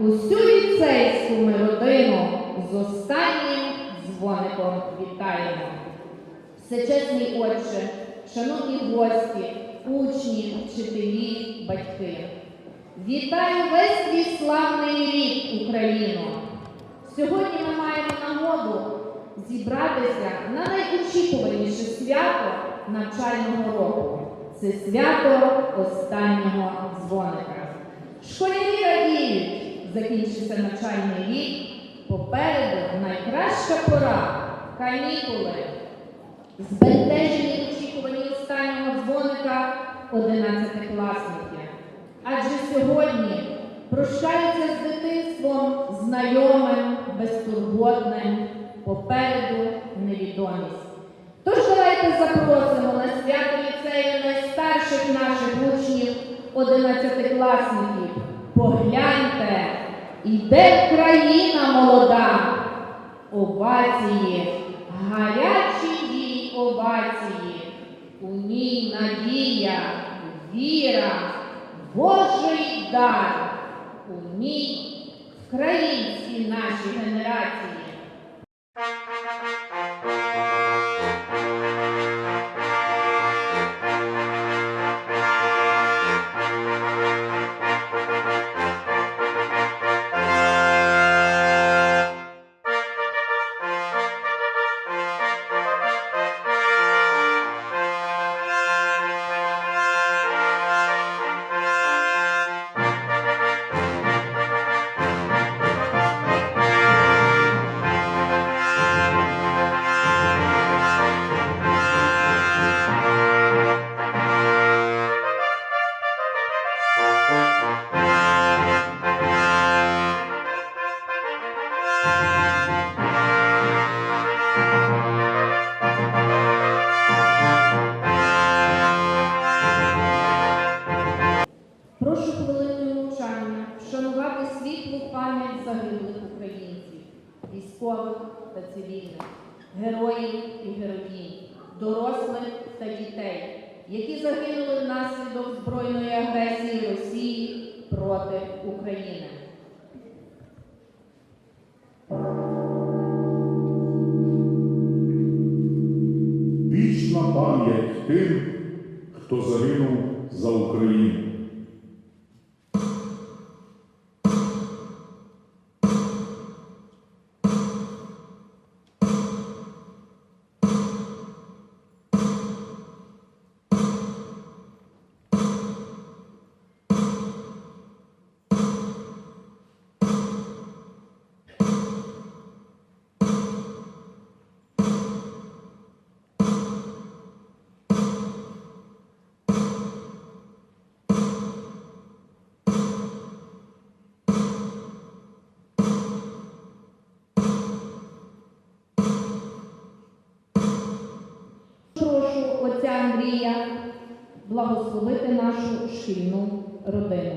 усю ліцейську ми родину з останнім дзвоником вітаємо. Всечесний Отче, шановні гості, учні, вчителі, батьки. Вітаю весь твій славний рід, Україно! Сьогодні ми маємо нагоду зібратися на найочікуваніше свято навчального року. Це свято останнього дзвоника. Школярі радіють, закінчився навчальний рік. Попереду найкраща пора канікули. Збентежені очікувані останнього дзвоника одинадцятикласники. Адже сьогодні прощаються з дитинством знайомим, безтурботним, попереду невідомість. Тож давайте запросимо на свято ліцею найстарших наших учнів, одинадцятикласників. Погляньте, іде країна молода. Овації, гарячі їй овації, у ній надія, віра, Божий дар, у ній українські наші генерації. Андрія благословити нашу шкільну родину.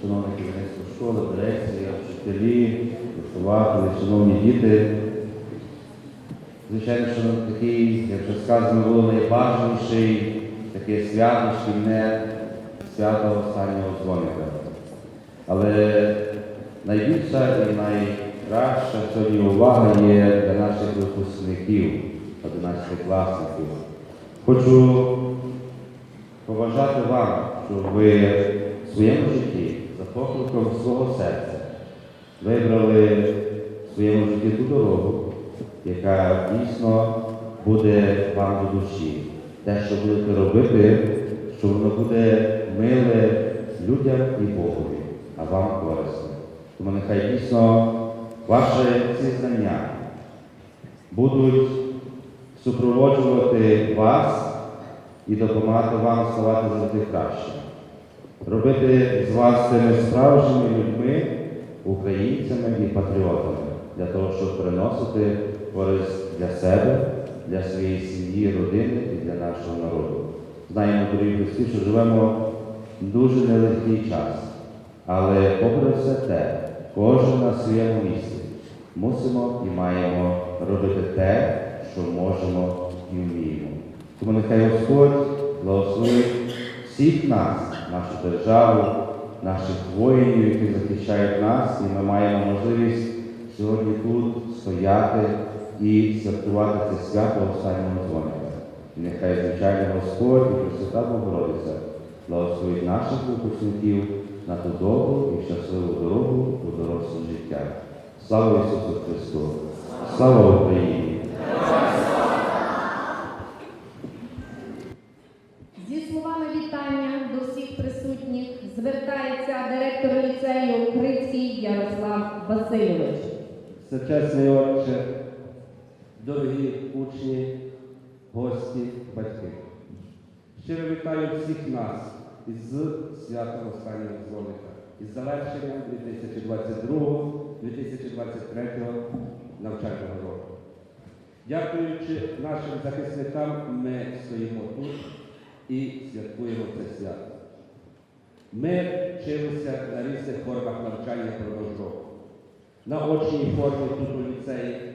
Шановні керівництво школи, дирекція, вчителі, вихователі, шановні діти. Звичайно, що такий, як вже сказано, було найбажаніший таке свято шкільне, свято останнього дзвоника. Але найбільша і найкраща сьогодні увага є для наших випускників, 11-класників. Хочу побажати вам, щоб ви в своєму житті за покликом свого серця вибрали в своєму житті ту дорогу, яка дійсно буде вам до душі. Те, що будете робити, що воно буде миле людям і Богові, а вам корисне. Тому нехай дійсно ваші ці знання будуть супроводжувати вас і допомагати вам ставати завжди краще. Робити з вас тими справжніми людьми, українцями і патріотами, для того, щоб приносити користь для себе, для своєї сім'ї, родини і для нашого народу. Знаємо, дорогі гості, що живемо в дуже нелегкий час, але попри все те, кожен на своєму місці мусимо і маємо робити те, що можемо і вміємо. Тому нехай Господь благословить всіх нас, нашу державу, наших воїнів, які захищають нас, і ми маємо можливість сьогодні тут стояти і святкувати це свято останнього дзвоника. І нехай, звичайно, Господь і Пресвята Богородиця благословить наших випускників на ту довгу і щасливу дорогу у доросле життя. Слава Ісусу Христу! Слава Україні! Зі словами вітання до всіх присутніх звертається директор ліцею Крицький Ярослав Васильович. Всечесний Отче, дорогі учні, гості, батьки. Щиро вітаю всіх нас із святом останнього дзвоника, із завершенням 2022-2023 навчального року. Дякуючи нашим захисникам, ми стоїмо тут і святкуємо це свято. Ми вчилися на різних формах навчання продовж року на очній формі тут у ліцеї,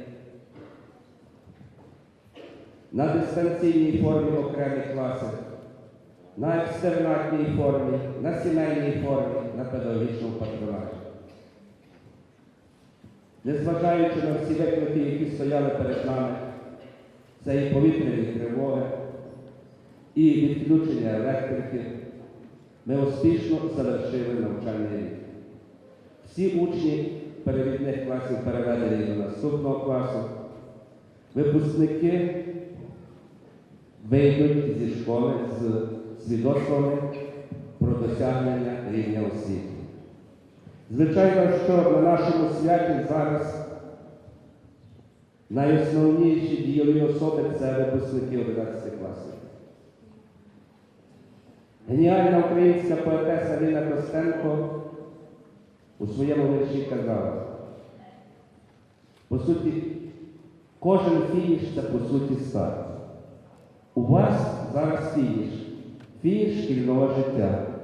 на дистанційній формі окремих класах, на екстернатній формі, на сімейній формі, на педагогічному патронаті. Незважаючи на всі виклики, які стояли перед нами, це і повітряні тривоги, і відключення електрики, ми успішно завершили навчальний рік. Всі учні перевідних класів переведені до наступного класу. Випускники вийдуть зі школи з свідоцтвами про досягнення рівня освіти. Звичайно, що на нашому святі зараз найосновніші дійові особи це випускники 11 класів. Геніальна українська поетеса Ліна Костенко у своєму вірші казала. По суті, кожен фініш це по суті старт. У вас зараз фініш, фініш шкільного життя.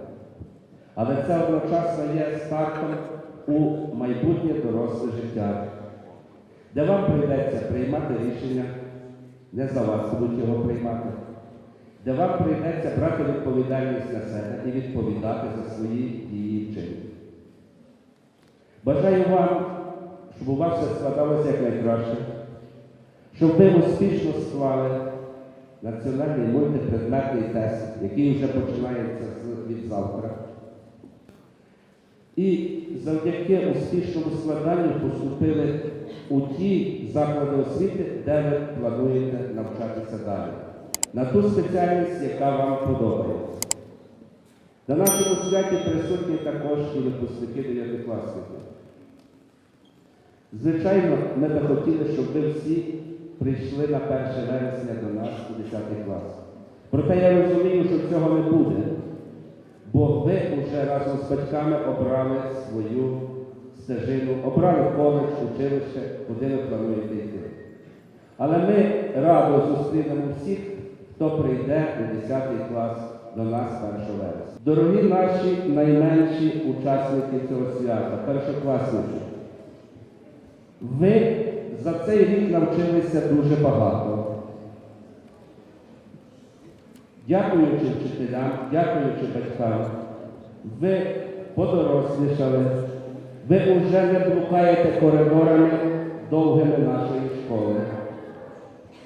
Але це одночасно є стартом у майбутнє доросле життя, де вам прийдеться приймати рішення, не за вас будуть його приймати, де вам прийдеться брати відповідальність на себе і відповідати за свої дії вчинки. Бажаю вам, щоб у вас все складалося якнайкраще, щоб ви успішно склали національний мультипредметний тест, який вже починається від завтра. І завдяки успішному складанню поступили у ті заклади освіти, де ви плануєте навчатися далі, на ту спеціальність, яка вам подобається. На нашому святі присутні також і випускники дев'ятикласників. Звичайно, ми би хотіли, щоб ви всі прийшли на 1 вересня до нас у 10 клас. Проте я розумію, що цього не буде, бо ви вже разом з батьками обрали свою стежину, обрали коледж, училище, куди ви плануєте йти. Але ми радо зустрінемо всіх, хто прийде у 10 клас до нас 1 вересня. Дорогі наші найменші учасники цього свята, першокласники. Ви за цей рік навчилися дуже багато. Дякуючи вчителям, дякуючи батькам, ви подорослішали, ви вже не блукаєте коридорами довгими нашої школи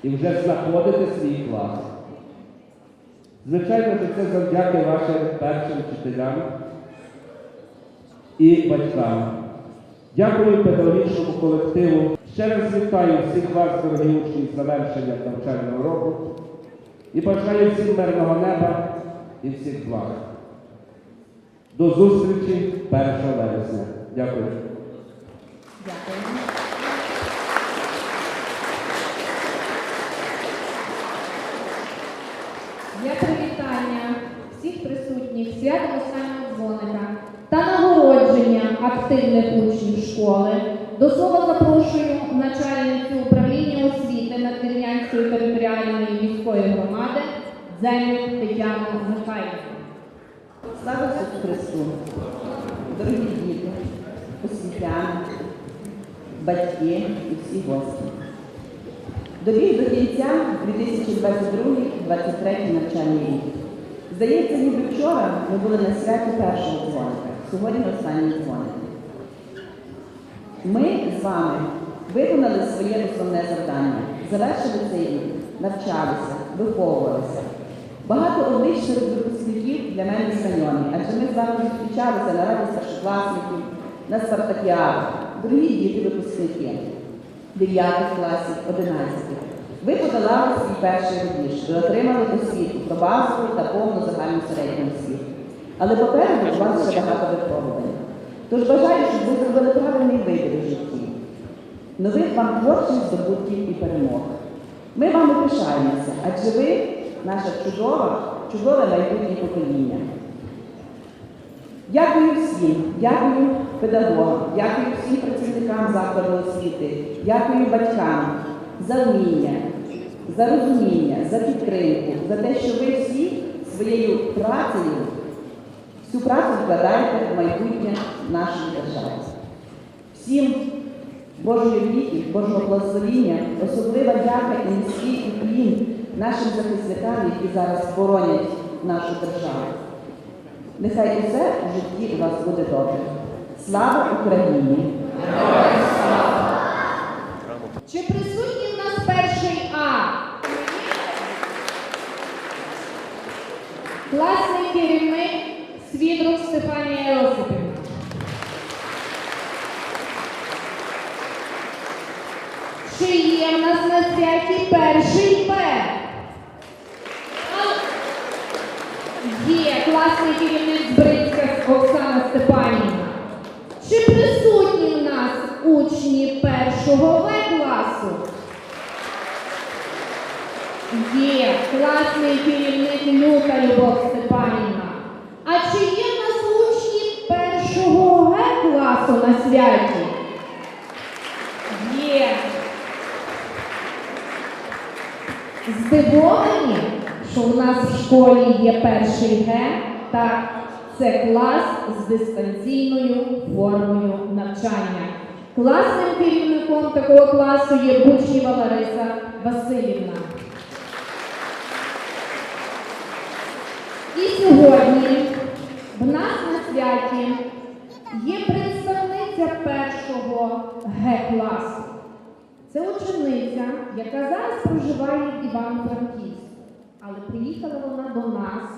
і вже знаходите свій клас. Звичайно, що це завдяки вашим першим вчителям і батькам. Дякую педагогічному колективу. Ще раз вітаю всіх вас, дорогі учні, завершення навчального року і бажаю всім мирного неба і всіх благ. До зустрічі 1 вересня. Дякую. Дякую. Для привітання всіх присутніх святом останнього дзвоника та нагородження активних учнів школи до слова запрошую начальницю управління освіти Надвірнянської територіальної Дзеню Тетяну Михайлівну. Слава Ісусу Христу! Дорогі діти, освітяни, батьки і всі гості. Добіг до кінця 2022-2023 навчальний рік. Здається, ніби вчора ми були на святі першого дзвоника, сьогодні останній дзвоник. Ми з вами виконали своє основне завдання, завершили цей рік, навчалися, виховувалися. Багато облич серед випускників для мене знайомі, адже ми з вами зустрічалися на раді старшокласників, на спартакіадах. Дорогі діти випускники 9 класів, 11. Ви подолали свій перший рубіж, ви отримали освіту про базову та повну загальну середню освіту. Але попереду у вас ще багато випробувань. Тож бажаю, щоб ви зробили правильний вибір у житті. Нових вам творчих здобутків і перемог. Ми вами пишаємося, адже ви наша чудова, чудове майбутнє покоління. Дякую всім, дякую педагогам, дякую всім працівникам закладу освіти, дякую батькам за вміння, за розуміння, за підтримку, за те, що ви всі своєю працею, всю працю вкладаєте в майбутнє нашої держави. Всім Божої віки, Божого благословіння, особлива дяка і низький уклін нашим захисникам, які зараз боронять нашу державу. Нехай усе у житті у вас буде добре. Слава Україні! Чи присутній в нас перший А? Класний керівник Свідрук Стефанія Йосипівна. Чи є в нас на святі перший Б? Є класний керівник Збрицька Оксана Степанівна. Чи присутні в нас учні першого В класу? Є класний керівник Люка Любов Степанівна. А чи є в нас учні першого Г класу на святі? Є. Здивовані, що у нас в школі є перший Г, так, це клас з дистанційною формою навчання. Класним керівником такого класу є Бучніва Лариса Васильівна. І сьогодні в нас на святі є представниця першого Г-класу. Це учениця, яка зараз проживає в Івано-Франківську, але приїхала вона до нас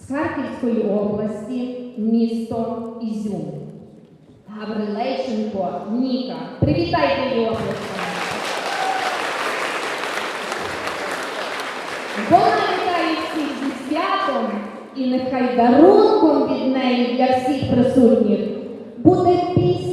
з Харківської області, місто Ізюм. Гаврилейченко Ніка. Привітайте його. Вона вітає всіх зі святом і нехай дарунком від неї для всіх присутніх буде пісня.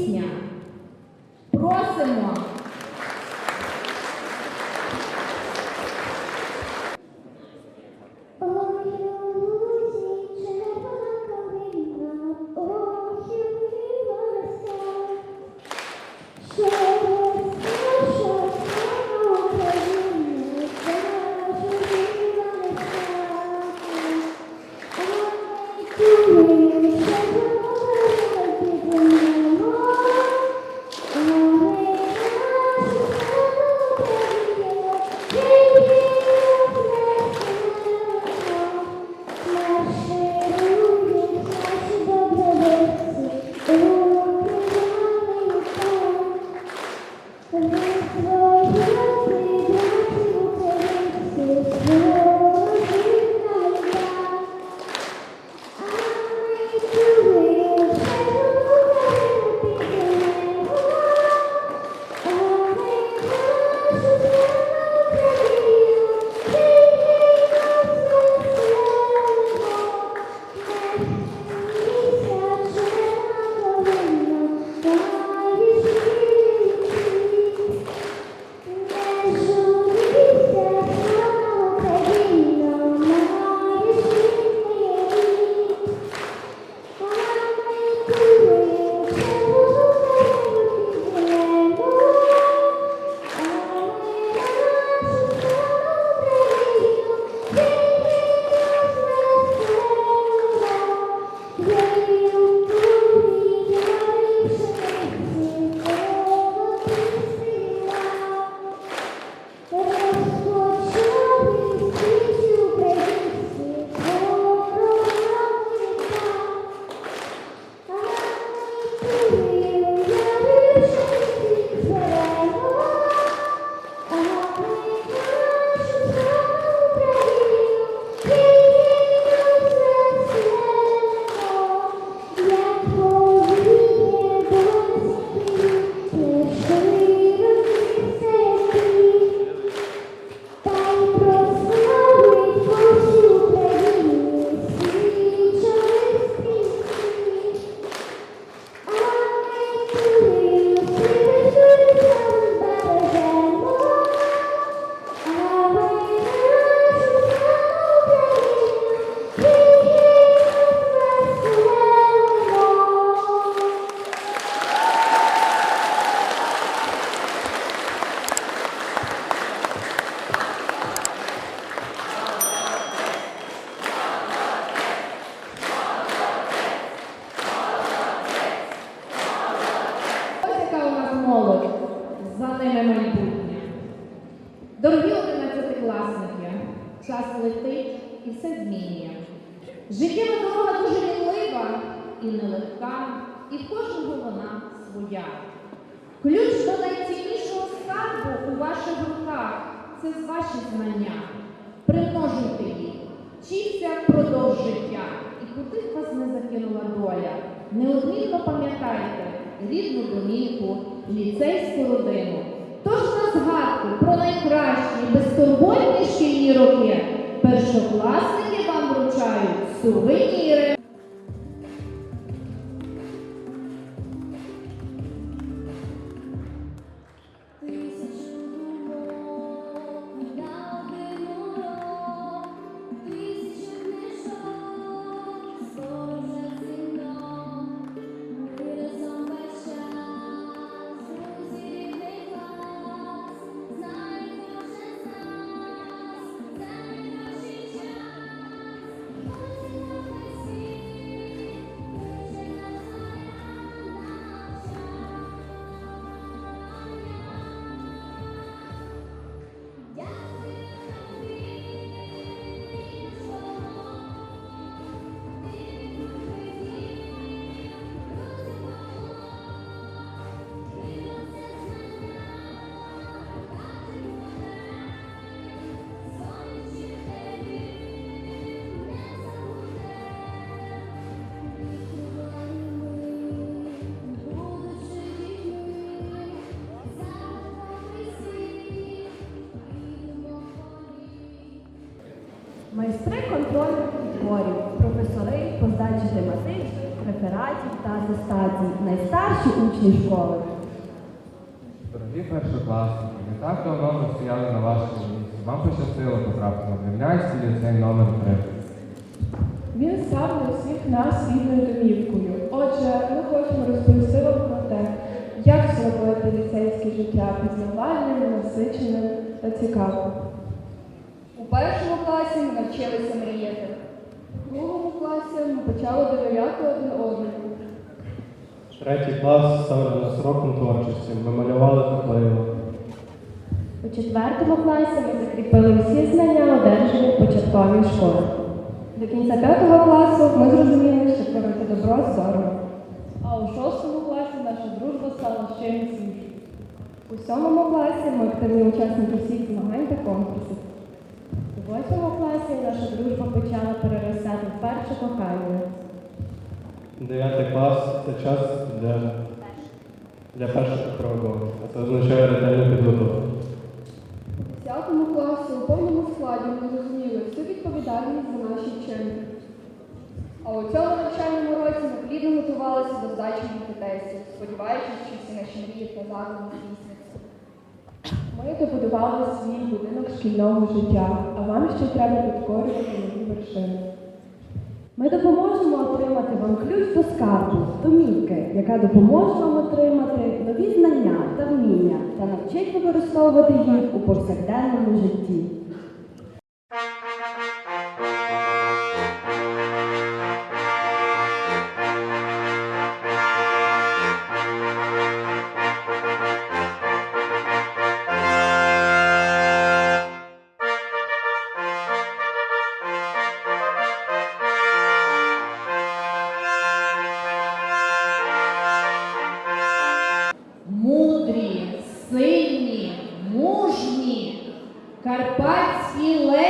Це ваші знання. Примножуйте їх, вчіться впродовж життя. І куди вас не закинула доля. Неодмінно пам'ятайте рідну домівку, ліцейську родину. Тож на згадку про найкращі і безтурботні роки першокласники вам вручають сувеніри. Та атестацій, найстарші учні школи. Дорогі першокласники, не так давно ви стояли на вашому місці. Вам пощастило потрапити на Кремлянський ліцей номер 3. Він став для всіх нас рідною домівкою. Отже, ми хочемо розповісти вам про те, як зробити ліцейське життя пізнавальним, насиченим та цікавим. У першому класі ми навчилися мріяти. У другому класі ми почали довіряти один одному. Третій клас став для нас роком творчості. Ми малювали та. У четвертому класі ми закріпили всі знання, одержані в початковій школі. До кінця п'ятого класу ми зрозуміли, що творити добро соромно. А у шостому класі наша дружба стала ще міцнішою. У сьомому класі ми активні учасники всіх змагань та конкурсів. У восьмому класі наша дружба почала переростати в перше кохання. Дев'ятий клас це час для, для перших кроків. А це означає ретельну підготовку. У п'ятому класі у повному складі ми зрозуміли всю відповідальність за наші вчення. А у цьому навчальному році ми плідно готувалися до здачі тестів, сподіваючись, що всі наші мрії та задуми здійсняться. Ми добудували свій будинок шкільного життя, а вам ще треба підкорювати нові вершини. Ми допоможемо отримати вам ключ до скарбу, домівки, яка допоможе вам отримати нові знання та вміння та навчить використовувати їх у повсякденному житті. Карпатські левіні,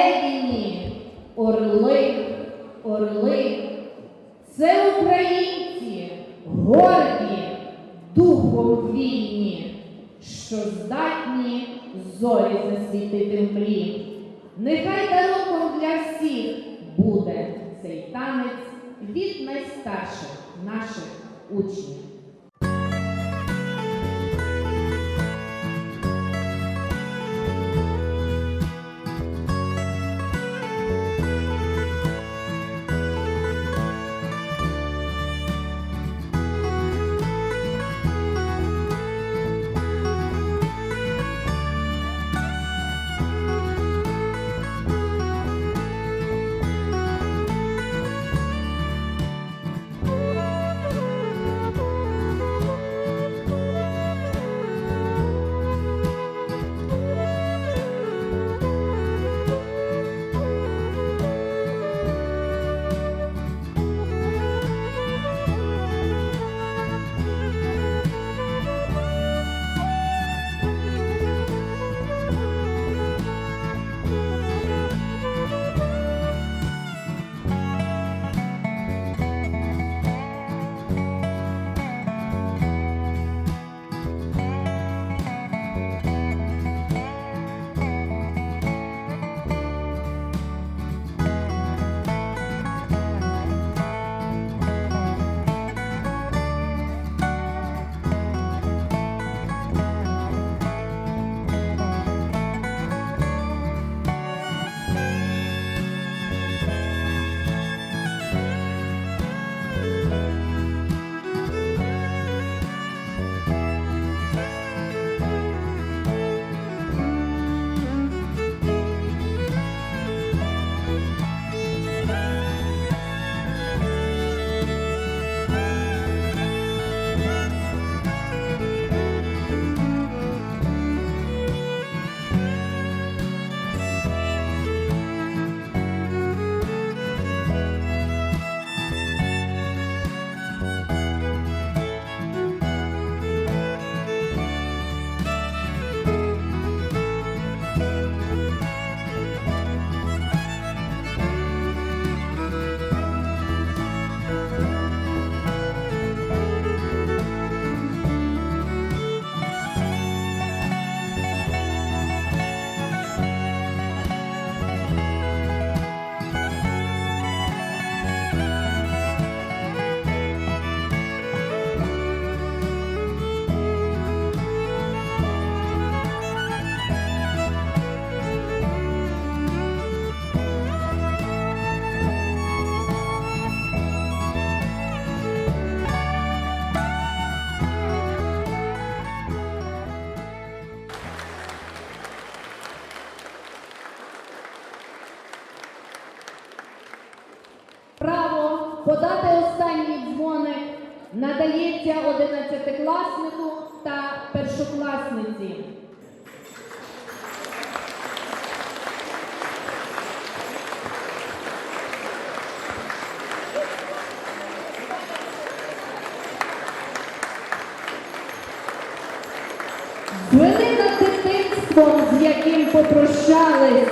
Звели над дитинством, з яким попрощались,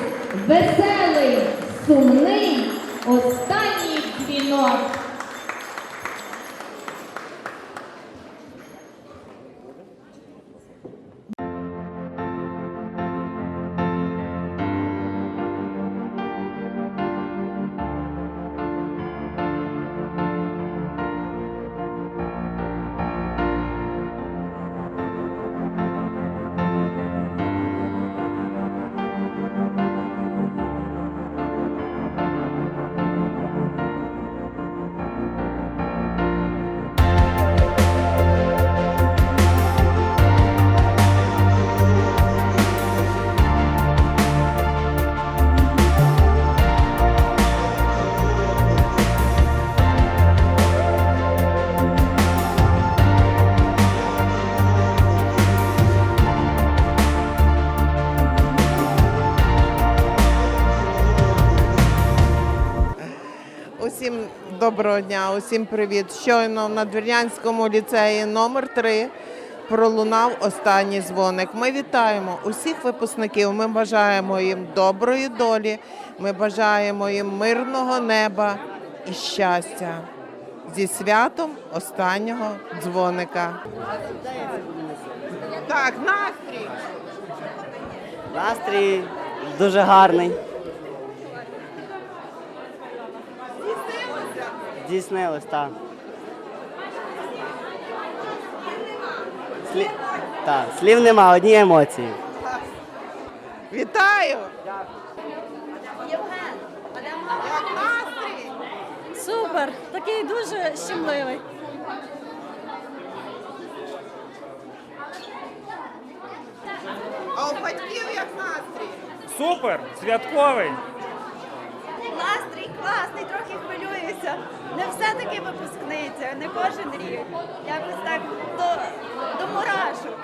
веселий, сумний, доброго дня, усім привіт. Щойно в Надвірнянському ліцеї номер 3 пролунав останній дзвоник. Ми вітаємо усіх випускників. Ми бажаємо їм доброї долі. Ми бажаємо їм мирного неба і щастя. Зі святом останнього дзвоника. Так, настрій. Настрій дуже гарний. Здійснилось, так. Слі... Так, слів нема, одні емоції. Вітаю! Як настрій? Супер! Такий дуже щемливий. А у батьків як настрій? Супер! Святковий! Класний, трохи хвилююся. Не все-таки випускниця, не кожен рік. Якось так до, до мурашок.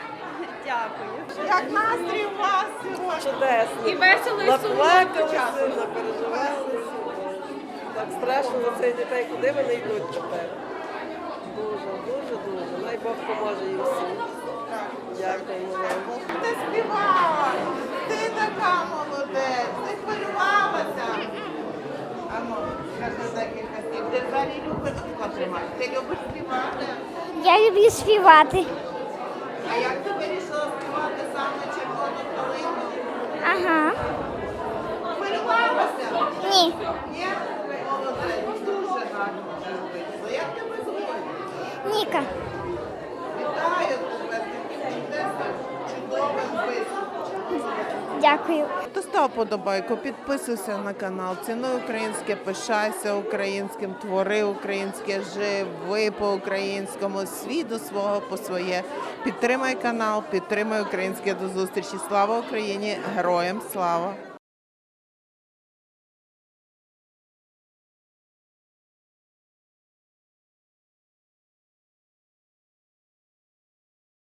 Дякую. Як настрій у вас сьогодні? І весело, і сумно. запереживалися. Так страшно за цих дітей, куди вони йдуть тепер. Дуже, дуже, дуже. Най Бог поможе їм всім. Вам. Ти співала, ти така молодець, ти хвилювалася. А ну, скажи декілька слів. Ти взагалі любиш співати? Ти любиш співати? Я люблю співати. А як ти вирішила співати саме червону калину? Ага. Хвилювалася? Ні. Ні? Молодець, дуже гарно вийшло. Як тебе звуть? Ніка. Вітаю тебе з таким чудовим виступом. Дякую. Хто став подобайку, підписуйся на канал, цінуй українське, пишайся українським, твори українське, живи по-українському, свій до свого по своє. Підтримай канал, підтримай українське до зустрічі. Слава Україні! Героям слава!